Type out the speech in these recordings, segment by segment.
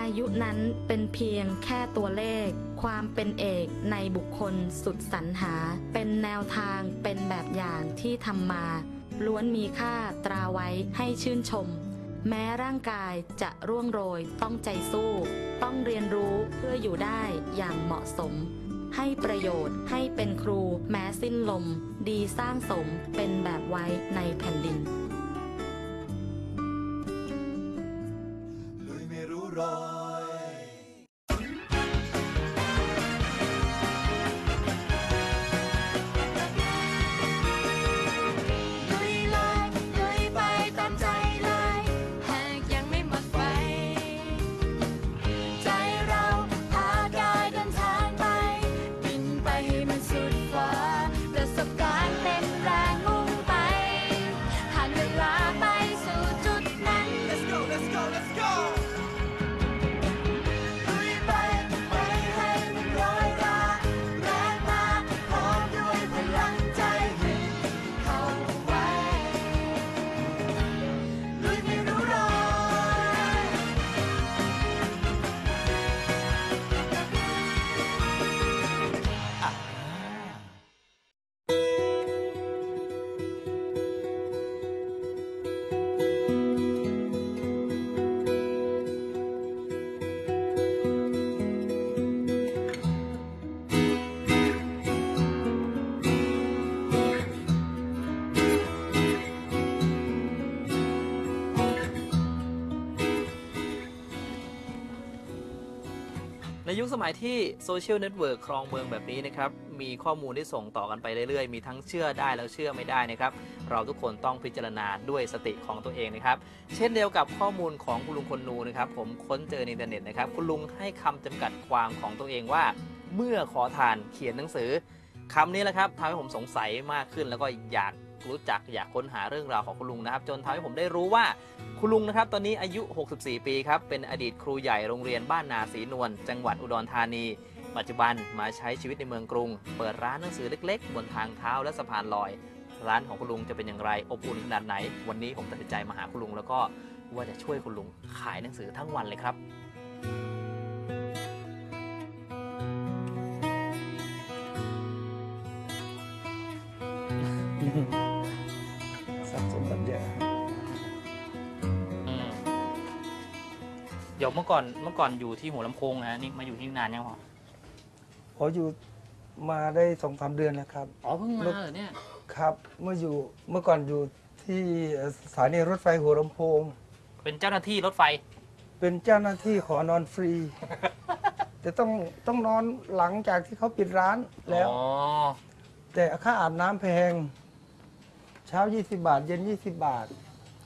อายุนั้นเป็นเพียงแค่ตัวเลข ความเป็นเอกในบุคคลสุดสรรหา เป็นแนวทางเป็นแบบอย่างที่ทำมา ล้วนมีค่าตราไว้ให้ชื่นชม แม้ร่างกายจะร่วงโรยต้องใจสู้ ต้องเรียนรู้เพื่ออยู่ได้อย่างเหมาะสม ให้ประโยชน์ให้เป็นครูแม้สิ้นลม ดีสร้างสมเป็นแบบไว้ในแผ่นดิน ในยุคสมัยที่โซเชียลเน็ตเวิร์กครองเมืองแบบนี้นะครับ มีข้อมูลที่ส่งต่อกันไปเรื่อยๆ มีทั้งเชื่อได้แล้วเชื่อไม่ได้นะครับ เราทุกคนต้องพิจารณาด้วยสติของตัวเองนะครับ เช่นเดียวกับข้อมูลของคุณลุงคนนูนะครับ ผมค้นเจอในอินเทอร์เน็ตนะครับ คุณลุงให้คำจำกัดความของตัวเองว่า เมื่อขอทานเขียนหนังสือคำนี้แหละครับทำให้ผมสงสัยมากขึ้นแล้วก็อยาก รู้จักอยากค้นหาเรื่องราวของคุณลุงนะครับ จนทำให้ผมได้รู้ว่าคุณลุงนะครับตอนนี้อายุ 64 ปีครับ เป็นอดีตครูใหญ่โรงเรียนบ้านนาศรีนวลจังหวัดอุดรธานี ปัจจุบันมาใช้ชีวิตในเมืองกรุง เปิดร้านหนังสือเล็ก ๆ บนทางเท้าและสะพานลอย ร้านของคุณลุงจะเป็นอย่างไรอบอุ่นขนาดไหน วันนี้ผมตัดสินใจมาหาคุณลุงแล้วก็ว่าจะช่วยคุณลุงขายหนังสือทั้งวันเลยครับ เดี๋ยวเมื่อก่อนเมื่อก่อนอยู่ที่หัวลำโพงนะฮะนี่มาอยู่ที่นานยังพอพออยู่มาได้สองสามเดือนแล้วครับ อ๋อเพิ่งมาเหรอเนี่ยครับเมื่ออยู่เมื่อก่อนอยู่ที่สถานีรถไฟหัวลำโพง เป็นเจ้าหน้าที่รถไฟ เป็นเจ้าหน้าที่ขอนอนฟรี แต่ต้องต้องนอนหลังจากที่เขาปิดร้านแล้ว อ๋อแต่ค่าอาบน้ำแพง เช้า 20 บาท เย็น 20 บาท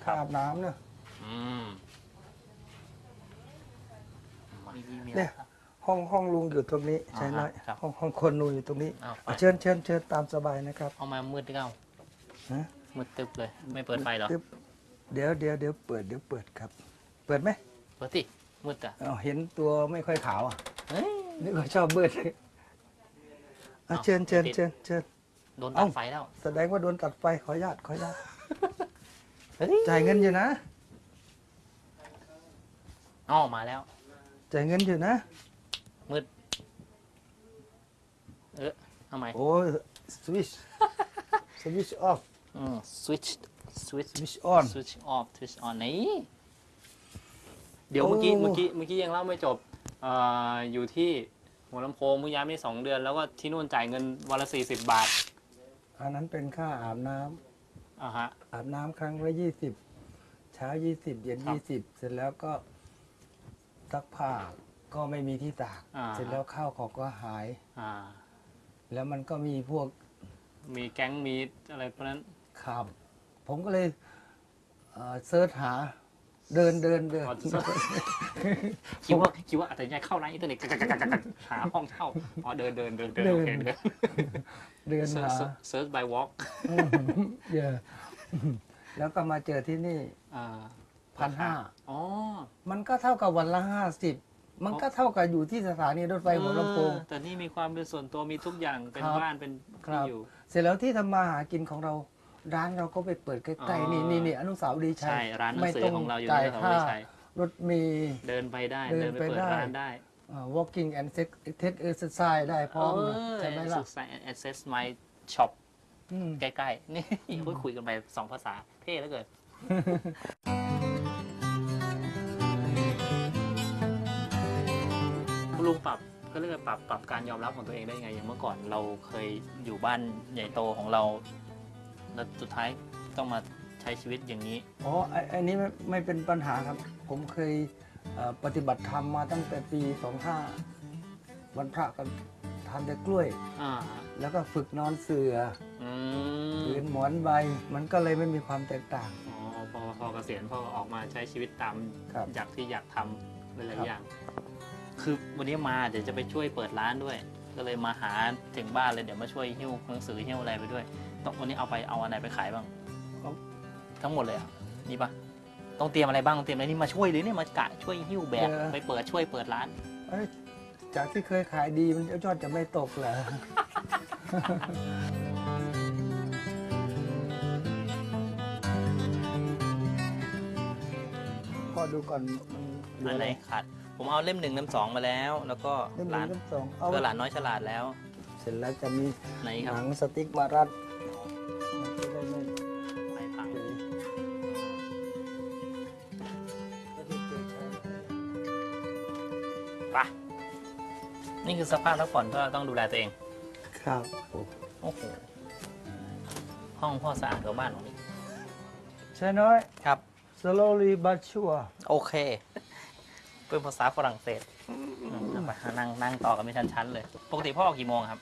ค่าอาบน้ำเนี่ย อืมมีมีมี เนี่ย ห้องห้องลุงอยู่ตรงนี้ใช่ไหมอ่าฮะครับห้องห้องคนนูอยู่ตรงนี้เอาไปอะเชิญเชิญเชิญตามสบายนะครับเอามามืดเก้าฮะมืดตึบเลย ไม่เปิดไฟเหรอตึ๊บเดี๋ยวเดี๋ยวเดี๋ยวเปิดเดี๋ยวเปิดครับ เปิดไหมเปิดสิมืดอะอ้าวเห็นตัวไม่ค่อยขาวอะเฮ้ยนี่ก็ชอบเบิดอะอ้าวเชิญเชิญติดเชิญเชิญ โดนตัเอ้าดไฟแล้ว แสดงว่าโดนตัดไฟขออนุญาตขออนุญาตเฮ้ยจ่ายเงินอยู่นะ อ๋อมาแล้ว จ่ายเงินอยู่นะ มืด เออทำไมโอ้สวิชสวิชออฟ อืม switch switch สวิชออน switch off switch on ไหนเดี๋ยวเมื่อกี้โอ้ เมื่อกี้เมื่อกี้ยังเล่าไม่จบเอ่ออยู่ที่หัวลำโพงเมื่อย้ายมาได้สองเดือน แล้วก็ที่นู่นจ่ายเงินวันละสี่สิบบาทอันนั้นเป็นค่าอาบน้ำอ่าฮะ อาบน้ำครั้งละยี่สิบเช้ายี่สิบเย็นครับ ยี่สิบเสร็จแล้วก็ ซักผ้าก็ไม่มีที่ตาก อ่า เสร็จแล้วข้าวของก็หาย อ่า แล้วมันก็มีพวกมีแก๊งมีอะไรพวกนั้น ขับ ผมก็เลยเอ่อเซิร์ชหาเดินเดินเดิน อ๋อ คิดว่าคิดว่าอาจจะย้ายเข้าร้านอินเทอร์เน็ตกักกักกักกักกักหาห้องเช่าอ๋อเดินเดินเดินเดินโอเคเดิน เดินหา เซิร์ช by walk เยอะแล้วก็มาเจอที่นี่ อ่า พันห้าอ๋อ มันก็เท่ากับวันละห้าสิบมันก็เท่ากับอยู่ที่สถานีรถไฟหัวลำโพงเออแต่นี่มีความเป็นส่วนตัวมีทุกอย่างเป็นครับบ้านเป็นครัที่บอยู่ เสร็จแล้วที่ทำมาหากินของเรา ร้านเราก็ไปเปิดใกอ๋ล้อๆนี่นี่นี่อนุสาวรีย์ชัยใช่ร้านหนังสือไม่ต้ของเราอยู่จ่ายที่เราค่าไม่ใช่รถมีเดินไปได้ เดิเดินนไปไปเปิดได้ร้านได้เอ่อ walking and take exercise ได้พร้อมนะใช่ไหมล่ะสุด access my shop อืมใกล้ๆ นี่คุยคุยกันไปสองภาษาเท่แล้วเกิน ลุงปรับก็เรียกว่าปรับปรับการยอมรับของตัวเองได้ยังไงอย่างเมื่อก่อนเราเคยอยู่บ้านใหญ่โตของเรา แล้วสุดท้ายต้องมาใช้ชีวิตอย่างนี้ อ๋อไอ้ไอันนี้ไม่ไม่เป็นปัญหาครับ ผมเคยเอ่อปฏิบัติธรรมมาตั้งแต่ปี25วันพระก็ทานแต่กล้วย อ่าแล้วก็ฝึกนอนเสืออืผืมนหมอนใบ มันก็เลยไม่มีความแตกต่าง อ๋อพอพอเกษียณพอออกมาใช้ชีวิตตามครับ อยากที่อยากทำหลายครับๆอย่าง คือวันนี้มาเดี๋ยวจะไปช่วยเปิดร้านด้วย ก็เลยมาหาถึงบ้านเลยเดี๋ยวมาช่วยหิ้วหนังสือหิ้วอะไรไปด้วยต้องวันนี้เอาไปเอาอันไหนไปขายบ้างทั้งหมดเลยอะนี่ปะต้องเตรียมอะไรบ้างต้องเตรียมอะไรนี่มาช่วยหรือเนี่ยมากะช่วยหิ้วแบกไปเปิดช่วยเปิดร้าน เอ้ยจากที่เคยขายดีมันยอดจะไม่ตกเหรอ พอดูก่อนมันเหลือันไหนขาด ผมเอาเล่มหนึ่งเล่มสองมาแล้ว แล้วก็เล่มหหนึ่ลางนเล่มสองเอาก็หลานน้อยฉลาดแล้ว เสร็จแล้วจะมีไหนหครับนังสติ๊กมารัดมันจะได้ไม่ไปพังเปื่อยก็ที่เจอใช้ไปนี่คือสภาพพักผ่อนก็ต้องดูแลตัวเอง ครับโอ้โห ห้องพ่อสะอาดกว่าบ้านของนี่ใช่น้อย ครับ slowly but sure โอเค เป็นภาษาฝรั่งเศสอืมเอาไปนั่งนั่งต่อกันไม่ชั้นๆเลย ปกติพ่อออกกี่โมงครับ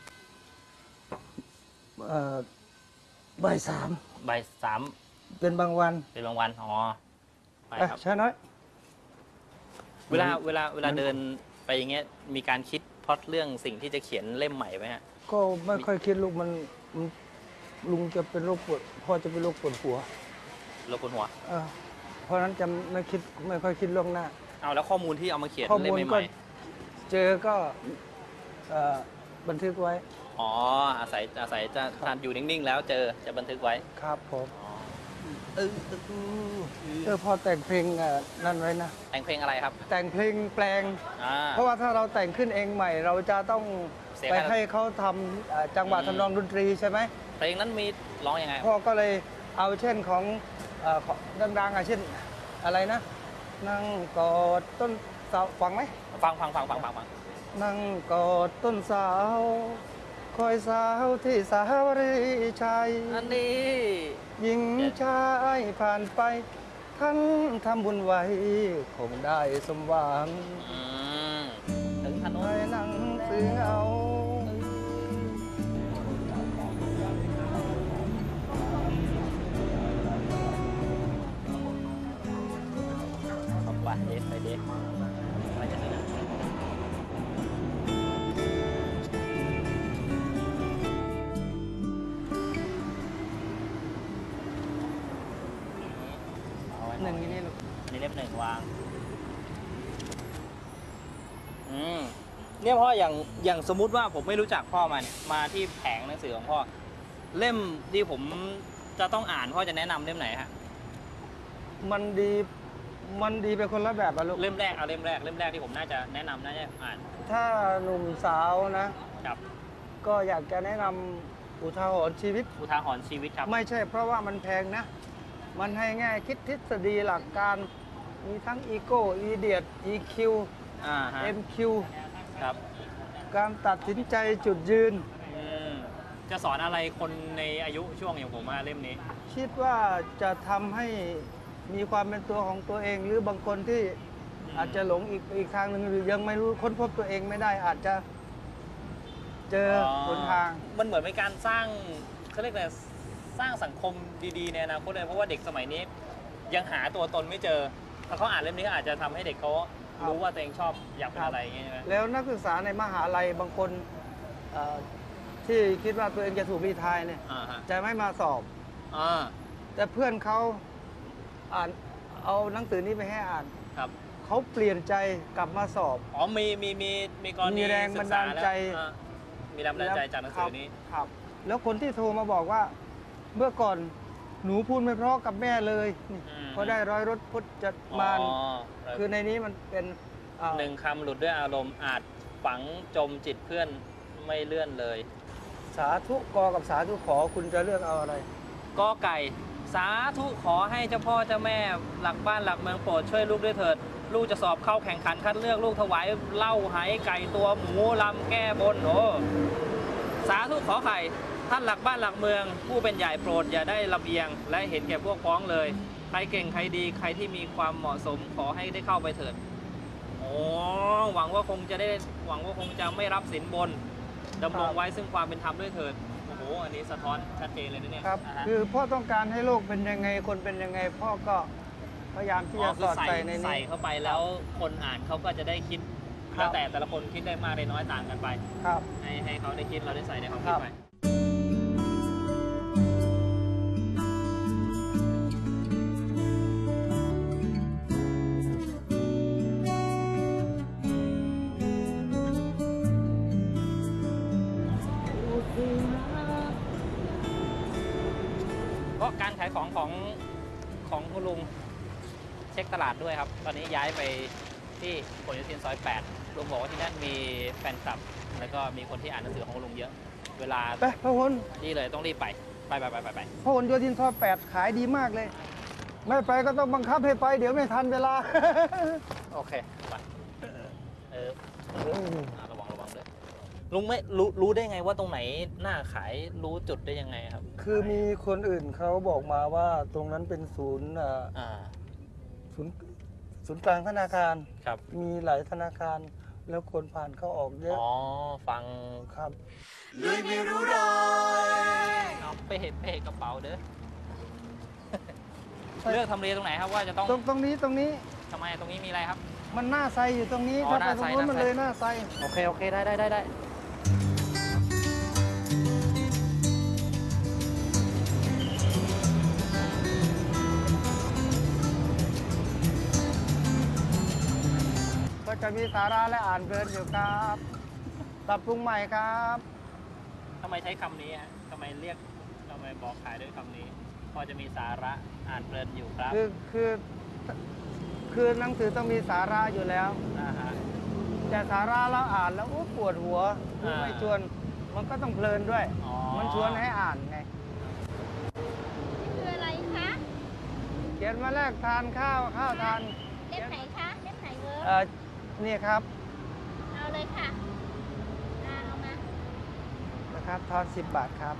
เอ่อบ่ายสามบ่ายสามเป็นบางวันเป็นบางวันอ๋อไปเอ้ยครับ ใช่น้อย เวลาเวลาเวลาเดินไปอย่างเงี้ยมีการคิดพล็อตเรื่องสิ่งที่จะเขียนเล่มใหม่ไหมฮะก็ไม่ค่อยคิดลูกมันมันลุงจะเป็นโรคปวดพ่อจะเป็นโรคปวดหัวรบกวนหัว เออเพราะฉะนั้นจะไม่คิดไม่ค่อยคิดล่วงหน้า เอาแล้วข้อมูลที่เอามาเขียนข้อเล่มมูลใหก็ม่เจอก็เอ่อบันทึกไว้ๆอ๋ออาศัยอาศัยจะทานอยู่นิ่งๆ แล้วเจอจะบันทึกไว้ครับผมอ๋อเออเออพอแต่งเพลงเอ่อนั่นไว้นะ แต่งเพลงอะไรครับแต่งเพลงแปลง อ่า เพราะว่าถ้าเราแต่งขึ้นเองใหม่ เราจะต้องเสียไปค่าให้เขาทำเอ่อจังหวะอืม ทำนองดนตรีใช่ไหมเพลงนั้นมีร้องยังไง พ่อก็เลยเอาเช่นของเอ่อของดังๆอะเช่นอะไรนะ นั่งกอดต้นเสาฟังไหม ฟังฟังฟังฟังฟังฟังนั่งกอดต้นสาวคอยสาวที่สาวรีชัยอันนี้ หญิงชายผ่านไป ท่านทำบุญไว้ คงได้สมหวังอืมถึงถนในนหนังสือเอา ไปเด็ไปจะไหนนะเอาไว้หนึ่งนี่ลูกนี่เล่มหนึ่งวาง อืม เนี่ยพ่ออย่างอย่างสมมุติว่าผมไม่รู้จักพ่อมาเนี่ยมาที่แผงหนังสือของพ่อ เล่มที่ผมจะต้องอ่านพ่อจะแนะนำเล่มไหนฮะ มันดี มันดีเป็นคนละแบบอะลูก เล่มแรกเอาเล่มแรกเล่มแรกที่ผมน่าจะแนะนำน่าจะอ่านถ้าหนุ่มสาวนะครับก็อยากจะแนะนำอุทาหรณ์ชีวิต อุทาหรณ์ชีวิตครับ ไม่ใช่เพราะว่ามันแพงนะ มันให้แง่คิดทฤษฎีหลักการ มีทั้งอีโก้ อีเดียด EQ อ่าฮะ MQ ครับการตัดสินใจจุดยืน อืมจะสอนอะไรคนในอายุช่วงอย่างผมมาเล่มนี้ คิดว่าจะทำให้ มีความเป็นตัวของตัวเอง หรือบางคนที่อืมอาจจะหลงอีกอีกทางหนึ่งหรือยังไม่รู้ค้นพบตัวเองไม่ได้อาจจะ เจอหนทาง มันเหมือนเป็นการสร้างเขาเรียกอะไรสร้างสังคมดีๆในอนาคตเลยเพราะว่าเด็กสมัยนี้ ยังหาตัวตนไม่เจอถ้าเขาอ่านเล่มนี้ก็อาจจะทำให้เด็กเขาครับรู้ว่าตัวเองชอบอยากเป็นอะไรอย่างเงี้ยใช่ไหมแล้วนักศึกษาในมหาลัยบางคนเอ่อที่คิดว่าตัวเองจะถูกรีไทายเนี่ยอ่าฮะจะไม่มาสอบอ่าแต่เพื่อนเขา อ่านเอาหนังสือนี้ไปให้อ่านครับ เขาเปลี่ยนใจกลับมาสอบ อ๋อมีมีมีมีกรณีมีแรงบันดาลใจ ศึกษแล้วอ่ามีแรงบันดาลใจจากหนังสือนี้ครับ แล้วคนที่โทรมาบอกว่า เมื่อก่อนหนูพูดไม่เพราะกับแม่เลยนี่อืมพอได้ร้อยรถพุทธจะมาน อ๋อคือในนี้มันเป็นอ่าหนึ่งคำหลุดด้วยอารมณ์อาจฝังจมจิตเพื่อนไม่เลื่อนเลย สาธุกอกับสาธุขอคุณจะเลือกเอาอะไรกอไก่ สาธุขอให้เจ้าพ่อเจ้าแม่หลักบ้านหลักเมืองโปรดช่วยลูกด้วยเถิด ลูกจะสอบเข้าแข่งขันคัดเลือกลูกถวายเหล้าไหไก่ตัวหมูลำแก้บนโอ้สาธุขอไข่ท่านหลักบ้านหลักเมือง ผู้เป็นใหญ่โปรดอย่าได้ลำเอียง และเห็นแก่พวกพ้องเลย ใครเก่งใครดีใครที่มีความเหมาะสมขอให้ได้เข้าไปเถิดโอ้หวังว่าคงจะได้หวังว่าคงจะไม่รับสินบนดำรงไว้ซึ่งความเป็นธรรมด้วยเถิด อ้โหอันนี้สะท้อนชัดเจนเลยนะเนี่ยครับ นะฮะคือพ่อต้องการให้โลกเป็นยังไงคนเป็นยังไง พ่อก็พยายามที่อ๋อจะคืสออดใส่ใส่ในใส่นี้ เข้าไปแล้วคนอ่านเขาก็จะได้คิดครับ แล้วแต่แต่ละคนคิดได้มากได้น้อยต่างกันไป ครับ ให้ให้เขาได้คิดเราได้ใส่ในความคคิรัดบไป ตลาดด้วยครับ ตอนนี้ย้ายไปที่ผลโยธินซอย 8 ลุงบอกว่าที่นั่นมีแฟนคลับ แล้วก็มีคนที่อ่านหนังสือของคุณลุงเยอะ เวลาไปพระหลนี่เลยต้องรีบไป ไปไปไปไปไปพระหลโยธินซอยแปดขายดีมากเลย ไม่ไปก็ต้องบังคับให้ไป เดี๋ยวไม่ทันเวลา โอเค ไป เอออะระวังระวังด้วย ลุงไม่รู้รู้ได้ไงว่าตรงไหนหน้าขายรู้จุดได้ยังไงครับคือมีคนอื่นเขาบอกมาว่าตรงนั้นเป็นศูนย์อ่าอ่า ศูนย์ศูนย์กลางธนาคาร ครับ มีหลายธนาคาร แล้วคนผ่านเข้าออกเยอะอ๋อ ฟังครับลุยไม่รู้รอยเอาเป้เป้กระเป๋าเด้อ เลือกทำเลตรงไหนครับว่าจะต้องตรงตรงนี้ตรงนี้ทำไมตรงนี้มีอะไรครับ มันหน้าไซอยู่ตรงนี้อ๋อถ้าไปหน้าตรงนู้นไซมันหน้าไซ เลยหน้าไซโอเค โอเค ได้ได้ได้ได้ ก็จะมีสาระและอ่านเพลินอยู่ครับปรับปรุงใหม่ครับทำไมใช้คำนี้ฮะทำไมเรียกทำไมบอกขายด้วยคำนี้ พอจะมีสาระอ่านเพลินอยู่ครับคือคือคือหนังสือต้องมีสาระอยู่แล้ว อ่าฮะ แต่สาระเราอ่านแล้วโอ้ปวดหัวอ่า ไม่ชวน มันก็ต้องเพลินด้วย อ๋อมันชวนให้อ่านไงคืออะไรคะเขียนมาแรกทานข้าวข้าวทานเล่มไหนคะเล่มไหนเวิร์เอ่อ นี่ครับ เอาเลยค่ะอ่าเอามา นะครับทอน10 บาทครับ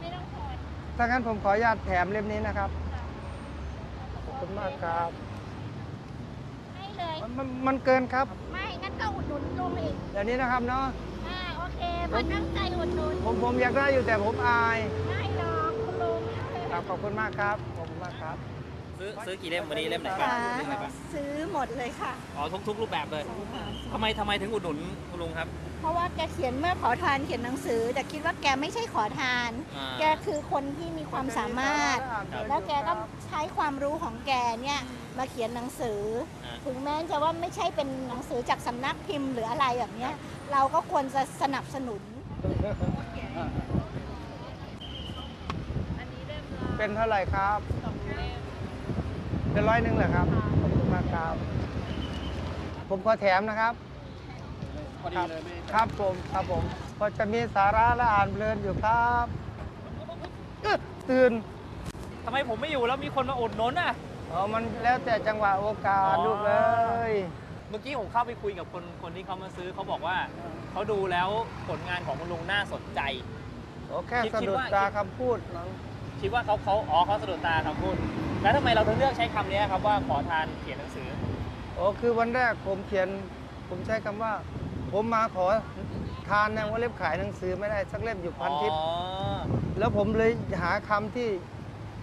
ไม่ต้องถอดถ้างั้นผมขออนุญาตแถมเล่มนี้นะครับขอบคุณมากครับ ให้เลย มันมันมันเกินครับ ไม่ งั้นก็อุดหนุนลุงอีก เดี๋ยวนี้นะครับเนาะ อ่า โอเคพอตั้งใจอุดหนุนผมผมอยากได้อยู่แต่ผมอาย ได้หรอกคุณลุง ครับขอบคุณมากครับ ขอบคุณมากครับ ซื้อซื้อกี่เล่มวันนี้เล่มไหนบ้างค่ะเล่มไหนบ้างซื้อหมดเลยค่ะ อ๋อทุกทุกรูปแบบเลยทำไมทำไมถึงอุดหนุนคุณลุงครับ เพราะว่าแกเขียนเมื่อขอทานเขียนหนังสือ แต่คิดว่าแกไม่ใช่ขอทานอ่าแกคือคนที่มีความสามารถ แล้วแกก็ใช้ความรู้ของแกเนี่ยมาเขียนหนังสืออ่าถึงแม้จะว่าไม่ใช่เป็นหนังสือจากสำนักพิมพ์หรืออะไรแบบเนี้ยเราก็ควรจะสนับสนุน เป็นเท่าไหร่ครับ เป็นร้อยหนึ่งเหรอครับขอบคุณมากครับ ผมขอแถมนะครับ พอดีเลยไม่ครับผมครับผมพอจะมีสาระและอ่านเพลินอยู่ครับเอ๊ะตื่นทำไมผมไม่อยู่แล้วมีคนมาอุดหนุนอะ อ๋อมันแล้วแต่จังหวะโอกาสอ๋อ ลูกเอ้ยเมื่อกี้ผมเข้าไปคุยกับคนคนที่เขามาซื้อเขาบอกว่าเขาดูแล้วผลงานของคุณลุงน่าสนใจ โอ้แค่คิดสะคิดดุดว่า ตาคำพูดนั้นคิดว่าเขาเขาอ๋อเขาสะดุดตาคำพูด แล้วทำไมเราถึงเลือกใช้คำนี้ครับว่าขอทานเขียนหนังสือ โอ้คือวันแรกผมเขียน ผมใช้คำว่า ผมมาขอทานแนวว่าเล็บขายหนังสือไม่ได้สักเล่มอยู่พันทิศอ๋อแล้วผมเลยหาคำที่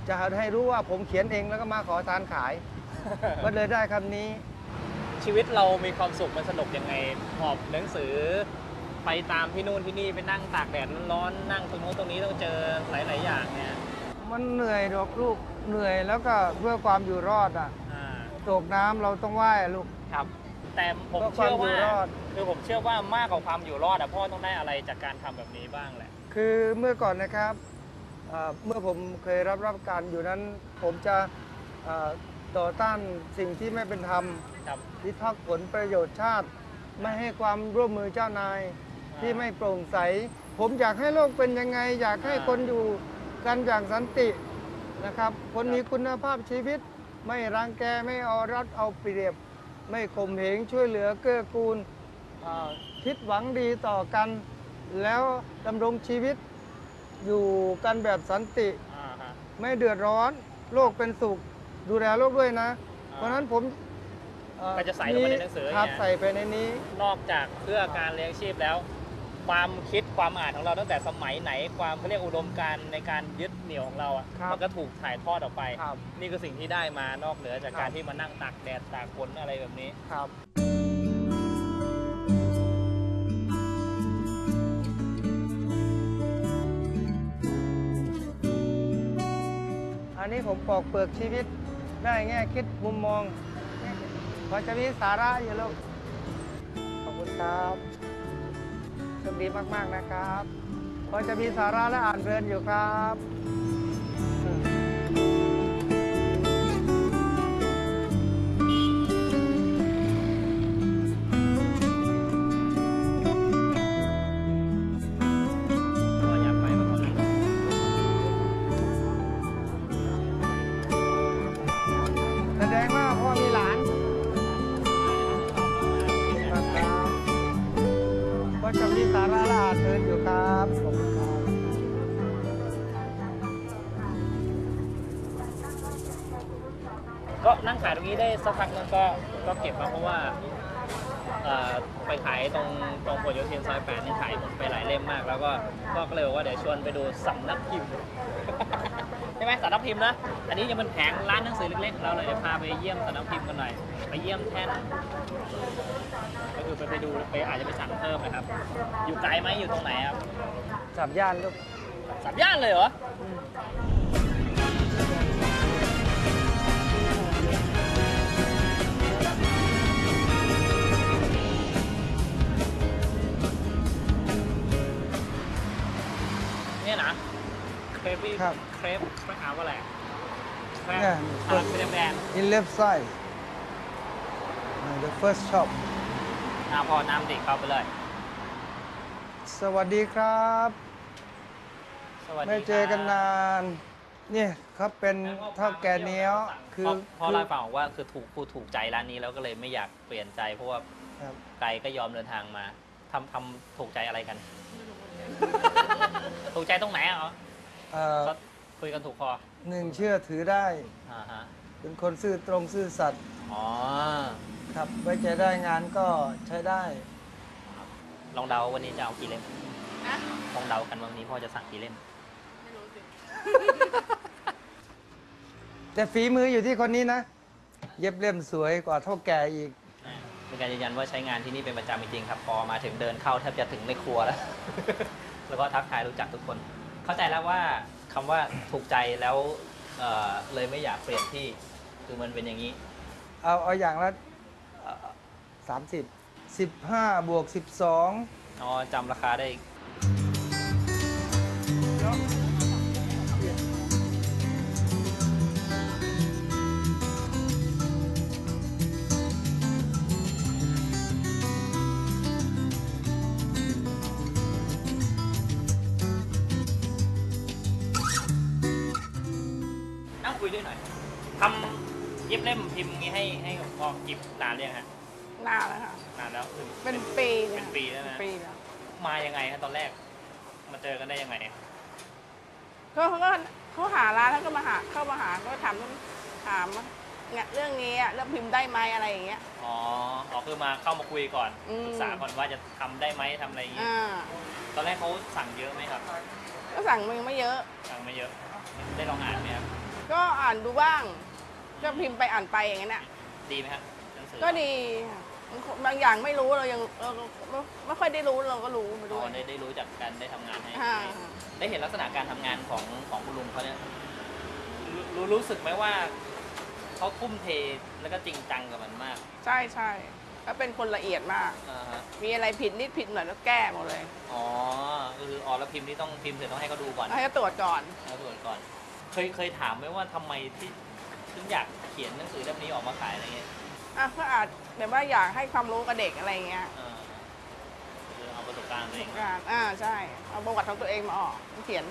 จะให้รู้ว่าผมเขียนเองแล้วก็มาขอทานขาย ก็เลยได้คำนี้ ชีวิตเรามีความสุขมันสนุกยังไงหอบหนังสือ ไปตามที่นู่นที่นี่ไปนั่งตากแดดร้อนๆนั่งตรงโน้นตรงนี้ต้องเจอหลาย ๆ อย่างเนี่ย มันเหนื่อยดอกลูกเหนื่อยแล้วก็เพื่อความอยู่รอดอะอ่าตกน้ำเราต้องไหว้อะลูก ครับ แต่ผมเพื่อความเชื่อว่าอยู่รอด คือผมเชื่อว่ามากกว่าความอยู่รอดอะพ่อต้องได้อะไรจากการทำแบบนี้บ้างแหละ คือเมื่อก่อนนะครับเอ่อเมื่อผมเคยรับรับการอยู่นั้น ผมจะเอ่อต่อต้านสิ่งที่ไม่เป็นธรรม ครับ พิทักษ์ผลประโยชน์ชาติ ไม่ให้ความร่วมมือเจ้านายที่ไม่โปร่งใส ผมอยากให้โลกเป็นยังไง อยากให้คนอยู่ กันอย่างสันตินะครับ คนมีคุณภาพชีวิต ไม่รังแกไม่เอารัดเอาเปรียบ ไม่ข่มเหงช่วยเหลือเกื้อกูลอ่าคิดหวังดีต่อกัน แล้วดำรงชีวิตอยู่กันแบบสันติอ่าฮะไม่เดือดร้อน โลกเป็นสุข ดูแลโลกด้วยนะ เพราะฉะนั้นผมเอ่อก็จะใส่ลงไปในหนังสือครับเนี่ยใส่ไปในนี้ นอกจากเพื่อการเลี้ยงชีพแล้ว ความคิดความอ่านของเราตั้งแต่สมัยไหนความเขาเรียกอุดมการณ์ในการยึดเหนี่ยวของเราอะครับมันก็ถูกถ่ายทอดออกไป ครับนี่คือสิ่งที่ได้มานอกเหนือจากครับ การที่มานั่งตากแดดตากฝนอะไรแบบนี้ ครับ อันนี้ผมปอกเปลือกชีวิตได้แง่คิดมุมมองพอจะมีสาระอยู่ลูกขอบคุณครับ โชคดีมากๆนะครับพอจะมีสาระและอ่านเพลินอยู่ครับ สักพักนึงก็ก็เก็บมาเพราะว่าเอ่อไปขายตรงตรงพหลโยธินซอยแปดนี่ขายหมดไปหลายเล่มมาก แล้วก็ก็เลยบอกว่าเดี๋ยวชวนไปดูสำนักพิมพ์ ใช่ไหมสำนักพิมพ์นะ อันนี้ยังเป็นแผงร้านหนังสือเล็กๆของเราเลยเดี๋ยวพาไปเยี่ยมสำนักพิมพ์กันหน่อย ไปเยี่ยมแท่น ก็คือไปไปดูไปอาจจะไปสั่งเพิ่มนะครับ อยู่ไกลไหมอยู่ตรงไหนครับสับย่านลูก สามย่านเลยเหรอ เนี่ยนะเครปปี้ครับเครปเครปอ่านว่าอะไรเครปเนี่ยอะไรเป็นแบรนด์ in left side uh, the first shop อ่าพอน้ำเด็กเข้าไปเลย สวัสดีครับ สวัสดีไม่เจอกันครับนาน นี่ครับเป็นเท่าแก่เนี้ยวคือพ่อพ่อคือเล่าให้ฟังบอกว่าคือถูกพูดถูกใจร้านนี้แล้วก็เลยไม่อยากเปลี่ยนใจเพราะว่าครับไกลก็ยอมเดินทางมาทำทำถูกใจอะไรกัน ถูกใจตรงไหนอะอ๋อเอ่อก็คุยกันถูกคอหนึ่งเชื่อถือได้ อ่าฮะเป็นคนซื่อตรงซื่อสัตย์อ๋อครับ ไว้ใจได้งานก็ใช้ได้ ลองเดาวันนี้จะเอากี่เล่มลองเดากันว่าวันนี้พ่อจะสั่งกี่เล่มแต่ฝีมืออยู่ที่คนนี้นะ เย็บเล่มสวยกว่าเท่าแก่อีก อ่าเป็นการยืนยันว่าใช้งานที่นี่เป็นประจำจริงๆครับ พอมาถึงเดินเข้าแทบจะถึงในครัวแล้ว แล้วก็ทักทายรู้จักทุกคน เข้าใจแล้วว่าคำว่าถูกใจแล้วเอ่อเลยไม่อยากเปลี่ยนที่คือมันเป็นอย่างนี้ เอาเอาอย่างละสามสิบสิบห้าบวกสิบสองอ๋อจำราคาได้อีก ยงฮะนานแล้วค่ะ นานแล้วคือเป็นปีลยเป็นปีแล้วนะปีแล้วมายังไงฮะตอนแรก มาเจอกันได้ยังไงก็เขาก็เขาหาร้านแล้วก็มาหาเข้ามาหาก็ถามถามว่าเนี่ยเรื่องนี้อะเรื่องพิมพ์ได้ไหมอะไรอย่างเงี้ย อ๋ออ๋อคือมาเข้ามาคุยก่อนอืม ปรึกษาก่อนว่าจะทำได้ไหมทำอะไรอย่างงี้อ่าตอนแรกเขาสั่งเยอะไหมครับ ก็สั่งมันยังไม่เยอะ สั่งไม่เยอะ ได้ลองอ่านไหมครับก็อ่านดูบ้าง ก็พิมพ์ไปอ่านไปอย่างเงี้ยน่ะดีไหมครั บหนังสือก็ดีบางอย่างไม่รู้เรายังเราเราไม่ค่อยได้รู้เราก็รู้ไปอ๋ด้อวย ได้ได้รู้จักกันได้ทำงานให้อ่าได้เห็นลักษณะการทำงานของของคุณลุงเขาเนี่ยรู้รู้รู้สึกไหมว่าเขาทุ่มเทแล้วก็จริงจังกับมันมากใช่ใช่ก็เป็นคนละเอียดมาก อ่าฮะมีอะไรผิดนิดผิดหน่อยแล้วแก้หมดเลยอ๋อก็คืออ๋อแล้วพิมพ์ที่ต้องพิมพ์เสร็จต้องให้เขาดูก่อน ให้เขาตรวจก่อน แล้วตรวจก่อน เคยเคยถามไหมว่าทำไมที่ถึงอยากเขียนหนังสือเล่มนี้ออกมาขายอะไรเงี้ย อะก็อาจแบบว่าอยากให้ความรู้กับเด็กอะไรเงี้ยเออคือเอาประสบการณ์ตัวเองการอ่าใช่ เอาประวัติของตัวเองมาออกเขียน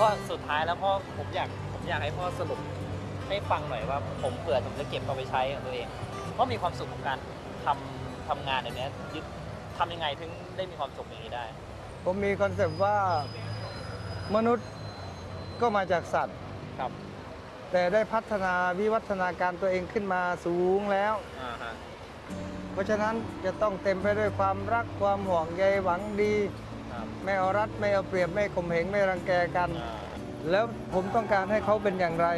ก็สุดท้ายแล้วพ่อผมอยากผมอยากให้พ่อสรุปให้ฟังหน่อยว่า ผมเผื่อผมจะเก็บเอาไปใช้กับตัวเอง เพราะมีความสุขกับการทำทำงานแบบเนี้ยยึดทำยังไงถึงได้มีความสุขอย่างนี้ได้ ผมมีคอนเซปต์ว่ามนุษย์ก็มาจากสัตว์ ครับแต่ได้พัฒนาวิวัฒนาการตัวเองขึ้นมาสูงแล้ว อ่าฮะเพราะฉะนั้นจะต้องเต็มไปด้วยความรักความห่วงใยหวังดีครับ ไม่เอารัดไม่เอาเปรียบไม่ข่มเหงไม่รังแกกันอ่าแล้วผมต้องการให้เขาเป็นอย่างไร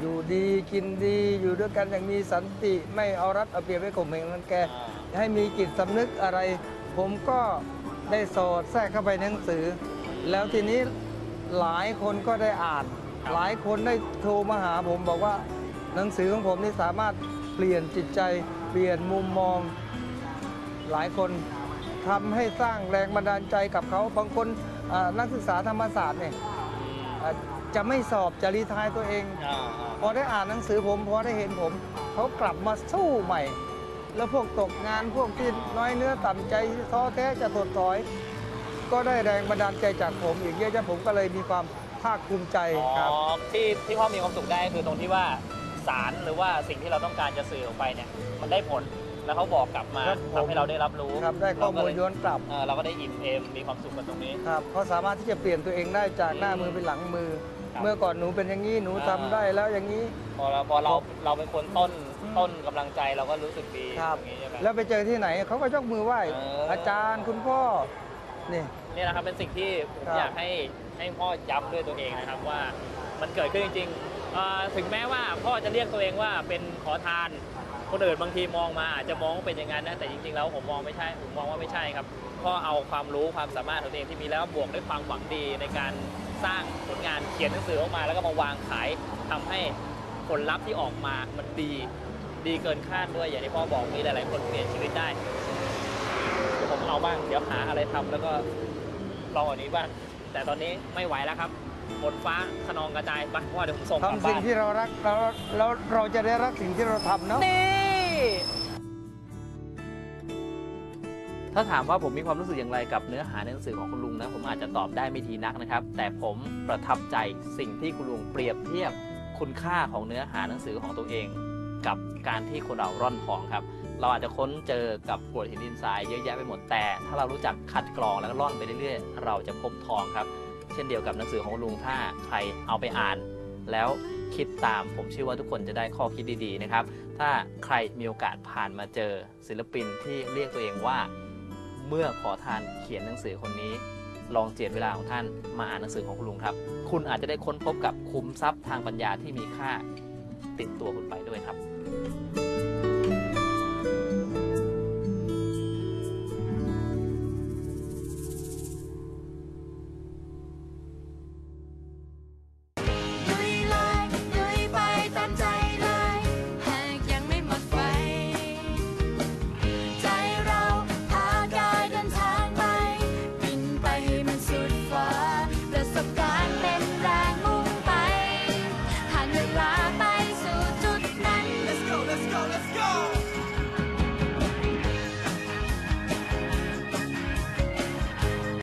อยู่ดีกินดีอยู่ด้วยกันอย่างมีสันติ ไม่เอารัดเอาเปรียบไม่ข่มเหงรังแกอ่าให้มีจิตสำนึกอะไร ผมก็ได้สอดแทรกเข้าไปในหนังสือ แล้วทีนี้หลายคนก็ได้อ่านครับหลายคนได้โทรมาหาผมบอกว่าหนังสือของผมนี่สามารถเปลี่ยนจิตใจเปลี่ยนมุมมองหลายคน ทำให้สร้างแรงบันดาลใจกับเขาบางคนอ่านักศึกษาธรรมศาสตร์เนี่ยอ่าจะไม่สอบจะรีไทายตัวเองอ่าอ่าพอได้อ่านหนังสือผม พอได้เห็นผมเขากลับมาสู้ใหม่ แล้วพวกตกงานพวกที่น้อยเนื้อต่ำใจท้อแท้จะถดถอย ก็ได้แรงบันดาลใจจากผมอีกเยอะแยะผมก็เลยมีความภาคภูมิใจอ๋อครับที่ที่พ่อมีความสุขได้คือตรงที่ว่าสารหรือว่าสิ่งที่เราต้องการจะสื่อออกไปเนี่ยมันได้ผล แล้วเขาบอกกลับมาครับผม ทำให้เราได้รับรู้ครับได้ข้อมูลเราก็เลยย้อนกลับเออเราก็ได้อิ่มเอมมีความสุขกับตรงนี้ ครับเขาสามารถที่จะเปลี่ยนตัวเองได้จากหน้ามือเป็นหลังมือ ครับเมื่อก่อนหนูเป็นอย่างนี้หนูทำอ่า ได้แล้วอย่างนี้ พอเราพอเราเราเป็นคนต้นอืม ต้นกำลังใจเราก็รู้สึกดีครับ อย่างนี้ใช่ไหม แล้วไปเจอที่ไหนเขาก็ยกมือไหว้เอออ อาจารย์คุณพ่อนี่นี่นะครับเป็นสิ่งที่ผมครับอยากให้ให้พ่อย้ำด้วยตัวเองนะครับว่ามันเกิดขึ้นจริงๆเอ่อถึงแม้ว่าพ่อจะเรียกตัวเองว่าเป็นขอทาน คนอื่นบางทีมองมาอาจจะมองว่าเป็นอย่างนั้นนะแต่จริงๆแล้วผมมองไม่ใช่ผมมองว่าไม่ใช่ครับพ่อเอาความรู้ความสามารถของตัวเองที่มีแล้วบวกด้วยความหวังดีในการสร้างผลงานเขียนหนังสือออกมา แล้วก็มาวางขายทำให้ผลลัพธ์ที่ออกมามันดีดีเกินคาดด้วยอย่างที่พ่อบอกมีหลายๆคนเปลี่ยนชีวิตได้เดี๋ยวผมเอาบ้างเดี๋ยวหาอะไรทำแล้วก็ลองอันนี้บ้างแต่ตอนนี้ไม่ไหวแล้วครับฝนฟ้าขนองกระจายไปพ่อเดี๋ยวผมส่งกลับทำบ้าสิ่งที่เรารักแล้วแล้วเราจะได้รักสิ่งที่เราทำเนาะ ถ้าถามว่าผมมีความรู้สึกอย่างไรกับเนื้อหาในหนังสือของคุณลุงนะผมอาจจะตอบได้ไม่ทีนักนะครับ แต่ผมประทับใจสิ่งที่คุณลุงเปรียบเทียบคุณค่าของเนื้อหาหนังสือของตัวเอง กับการที่คนเราร่อนทองครับ เราอาจจะค้นเจอกับกรวดหินดินทรายเยอะแยะไปหมดแต่ ถ้าเรารู้จักคัดกรองแล้วก็ร่อนไปเรื่อยๆ เราจะพบทองครับ เช่นเดียวกับหนังสือของลุงถ้าใครเอาไปอ่าน แล้วคิดตามผมเชื่อว่าทุกคนจะได้ข้อคิดดีๆนะครับ ถ้าใครมีโอกาสผ่านมาเจอศิลปินที่เรียกตัวเองว่า เมื่อขอทานเขียนหนังสือคนนี้ ลองเจียดเวลาของท่านมาอ่านหนังสือของคุณลุงครับ คุณอาจจะได้ค้นพบกับคุ้มทรัพย์ทางปัญญาที่มีค่าติดตัวคุณไปด้วยครับ